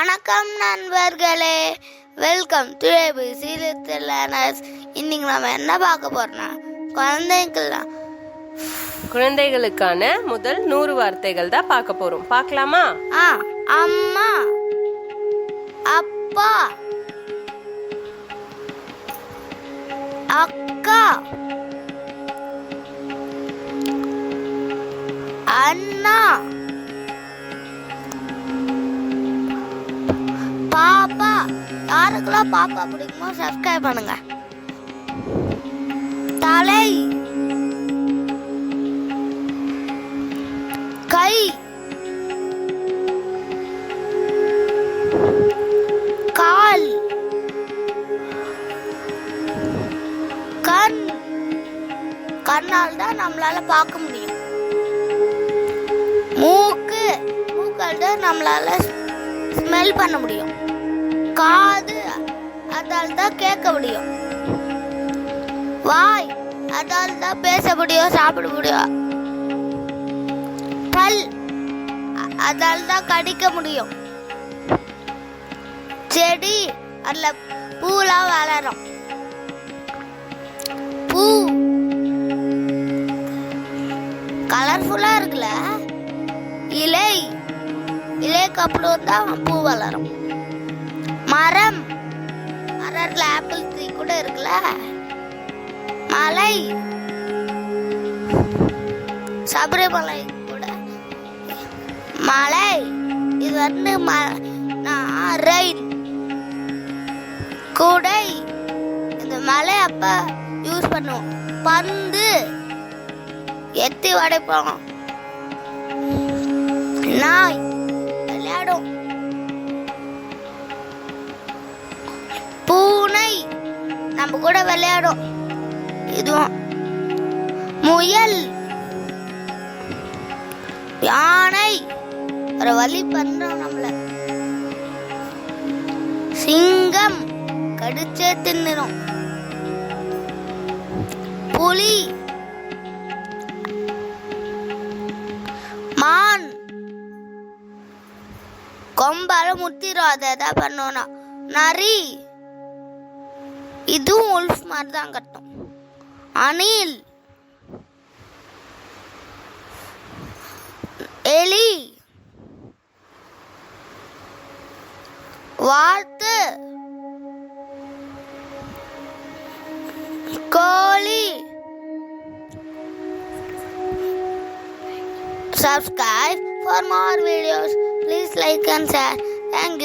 வணக்கம் நண்பர்களே. Welcome to little learners இன்னைக்கு நம்ம என்ன பார்க்க போறோம்னா குழந்தைங்களாம் குழந்தைகளுக்கான முதல் நூறு வார்த்தைகள் தான் பார்க்க போறோம். பார்க்கலாமா? ஆ அம்மா அப்பா அக்கா அண்ணா. யாருக்கெல்லாம் பாப்பா பிடிக்குமோ சப்ஸ்கிரைப் பண்ணுங்க. தலை. கை. கால். கண். கண்ணால் தான் நம்மளால பார்க்க முடியும். மூக்கு. மூக்கால் தான் நம்மளால ஸ்மெல் பண்ண முடியும். காது அதால் தான் கேட்க முடியும். வாய் அதால் தான் பேச முடியும் சாப்பிட முடியும். பல் அதால் தான் கடிக்க முடியும். செடி அதில் பூலாம் வளரும். பூ கலர்ஃபுல்லாக இருக்குல்ல? இலை இலைக்கு அப்புறம் தான் பூ வளரும். மரம். மரத்தில் ஆப்பிள் ட்ரீ கூட இருக்குல்ல? மலை. சபரிமலை கூட. மலை. இது வந்து ரெயின் குடை. இந்த மலை அப்ப யூஸ் பண்ணுவோம். பந்து. எத்தி உடைப்போம் நாய். நம்ம கூட விளையாடும். இதுவும் முயல். யானை. ஒரு வழி பண்றோம் நம்மள. சிங்கம் கடிச்சே தின்னுரும். புலி. மான். கொம்பால முத்திரும். அதை எதாவது பண்ணோம்னா நரி. இதுவும் உல்ஃப் மாதிரி தான் கட்டும் அணில் எலி வாத்து கோழி subscribe for more videos please like and share thank you